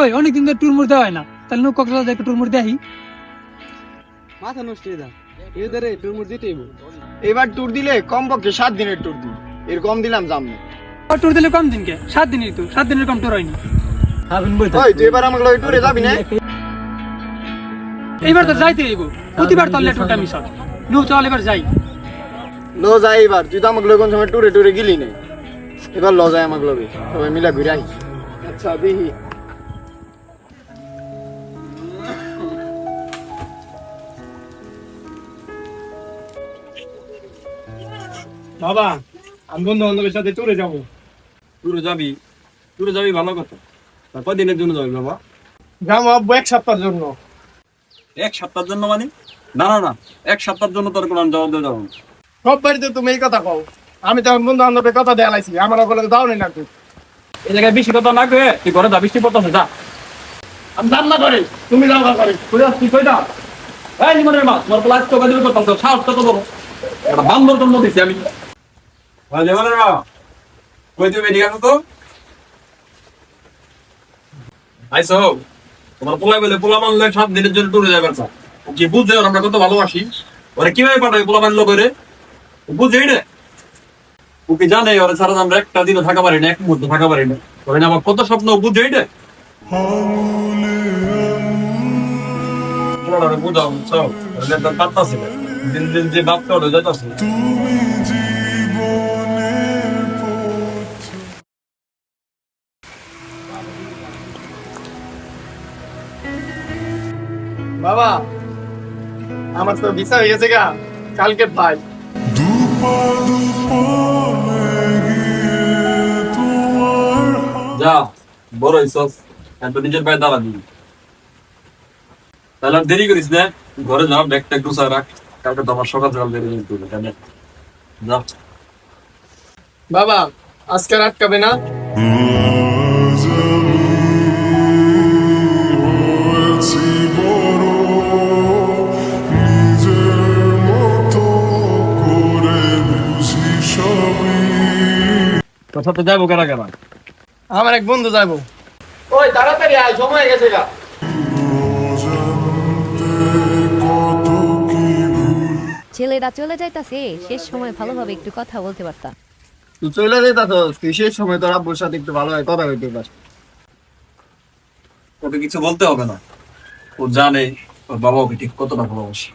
ওই অনেকদিন ধরে টুর মুড় দেওয়া হয় না। তাহলে নৌকা কক্সবাজার একটু টুর মুড় দেখাই মাথা নষ্ট হয়ে যা। মুড় দিতেই এবার ট্যুর দিলে কমপক্ষে সাত দিনের ট্যুর দিন। এর কম দিলাম না দিলে কম দিনকে? সাত দিনই তো। সাত দিনের কম টুর হয়নি। ওই তুই এবার আমাকে লগে ট্যুরে যাবি না? এইবার তো যাইতে হইব। প্রতিবার তো লেট মিস হয় নৌ চল এবার যাই। লো যাই এবার। তুই তো আমাকে লগে কোন সময় ট্যুরে ট্যুরে গেলি না এবার ল যায় আমাকে লগে। সবাই মিলা ঘুরে আই আচ্ছা দেখি। বাবা আমি বন্ধু বান্ধবের সাথে ট্যুরে যাব। ট্যুরে যাবি? ট্যুরে যাবি ভালো কথা। তা কদিনের জন্য যাবি বাবা? যাব আব্বু এক সপ্তাহের জন্য। এক সপ্তাহের জন্য মানে? না না না। এক সপ্তাহের জন্য তোর কোনো জবাব দিয়ে যাব সব বাড়িতে তুমি এই কথা কও। আমি তো বন্ধু বান্ধবের কথা দেয়া লাইছি আমার ওগুলো দাও নি না তুই এই জায়গায় বেশি কথা না কয়ে তুই ঘরে যা বৃষ্টি পড়তেছে যা। আমি দাম না করে তুমি যাও না করে যাস তুই কই যা এই নিমনের মা তোমার প্লাস তো কাজে করতাম সাহস কত বড়। একটা বান্দর জন্ম দিছি আমি। ভাই নিমনের মা কই তুমি এদিকে আসো তো। আইসো। তোমার পোলাই বলে পোলা মানলে সাত দিনের জন্য টুরে যাবে স্যার কি বুঝছে আমরা কত ভালোবাসি। ওরা কীভাবে পাঠাবে পোলা মানলো করে বুঝেই না। ও কি জানে, ওরা সারা আমরা একটা দিনও থাকা পারি না এক মুহূর্ত থাকা পারি না ওরা আমার কত স্বপ্ন ও বুঝেই না বুঝাও পাত্তাছে না। দিন দিন যে বাবা, আমার তো ভিসা হয়ে গেছে গা। কালকে ভাই। যা বড় হইছস। এত নিজের পায়ে দাঁড়া দিবি তাহলে দেরি করিস না। ঘরে যাও ব্যাগটা একটু রাখ। কালকে তোমার সকাল সকাল দেরি যেতে হবে কেন যা। বাবা আজকে আটকাবে না? তোর সাথে যাব কেনা কেনা আমার এক বন্ধু যাব ওই তাড়াতাড়ি আয় সময় গেছে গা। ছেলেরা চলে যাইতাছে শেষ সময় ভালোভাবে একটু কথা বলতে পারতাম। তুই চলে যেতা তো তুই শেষ সময় তোর আব্বুর সাথে একটু ভালো হয় কথা হইতে পার ওকে কিছু বলতে হবে না। ও জানে ওর বাবা ওকে ঠিক কতটা ভালোবাসে।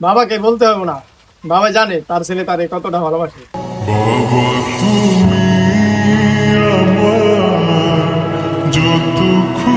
বাবাকে বলতে হবে না। বাবা জানে তার ছেলে তারে কতটা ভালোবাসে। যত খুশি